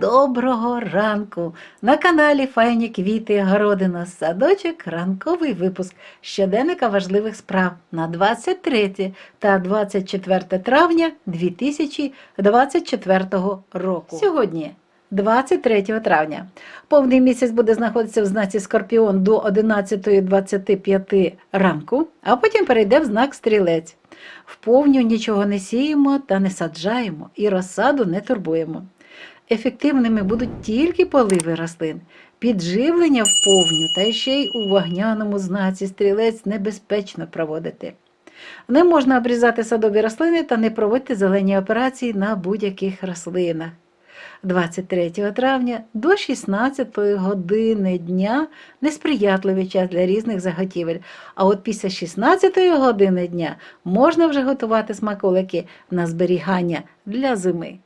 Доброго ранку! На каналі Файні квіти Городина Садочок ранковий випуск щоденника важливих справ на 23 та 24 травня 2024 року. Сьогодні 23 травня. Повний місяць буде знаходитися в знаці Скорпіон до 11.25 ранку, а потім перейде в знак Стрілець. В повню нічого не сіємо та не саджаємо і розсаду не турбуємо. Ефективними будуть тільки поливи рослин, підживлення в повню та ще й у вогняному знаці стрілець небезпечно проводити. Не можна обрізати садові рослини та не проводити зелені операції на будь-яких рослинах. 23 травня до 16 години дня несприятливий час для різних заготівель. А от після 16 години дня можна вже готувати смаколики на зберігання для зими.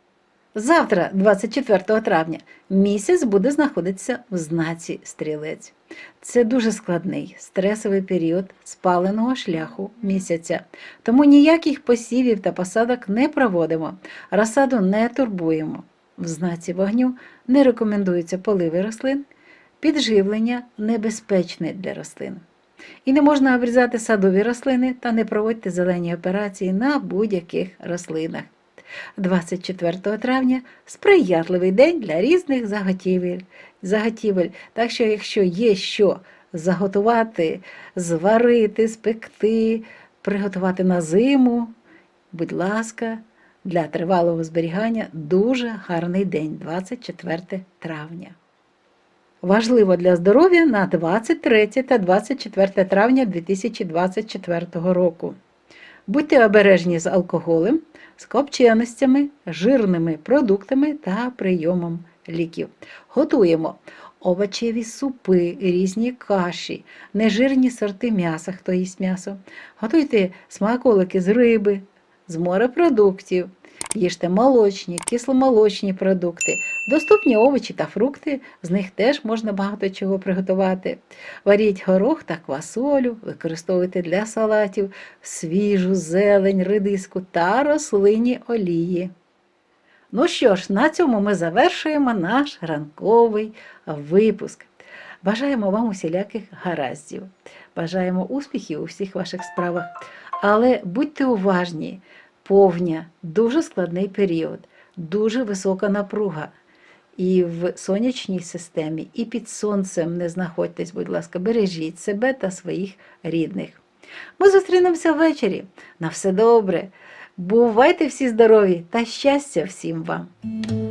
Завтра, 24 травня, місяць буде знаходитися в знаці стрілець. Це дуже складний стресовий період спаленого шляху місяця. Тому ніяких посівів та посадок не проводимо, розсаду не турбуємо. В знаці вогню не рекомендуються поливи рослин, підживлення небезпечне для рослин. І не можна обрізати садові рослини та не проводити зелені операції на будь-яких рослинах. 24 травня сприятливий день для різних заготівель. заготівель. Так що, якщо є що заготувати, зварити, спекти, приготувати на зиму, будь ласка, для тривалого зберігання дуже гарний день, 24 травня. Важливо для здоров'я на 23 та 24 травня 2024 року. Будьте обережні з алкоголем, з копченостями, жирними продуктами та прийомом ліків. Готуємо овочеві супи, різні каші, нежирні сорти м'яса, хто їсть м'ясо. Готуйте смаколики з риби, з морепродуктів. Їжте молочні, кисломолочні продукти, доступні овочі та фрукти, з них теж можна багато чого приготувати. Варіть горох та квасолю, використовуйте для салатів свіжу зелень, редиску та рослинні олії. Ну що ж, на цьому ми завершуємо наш ранковий випуск. Бажаємо вам усіляких гараздів, бажаємо успіхів у всіх ваших справах, але будьте уважні повня, дуже складний період, дуже висока напруга. І в сонячній системі, і під сонцем не знаходьтесь, будь ласка, бережіть себе та своїх рідних. Ми зустрінемося ввечері. На все добре. Бувайте всі здорові та щастя всім вам!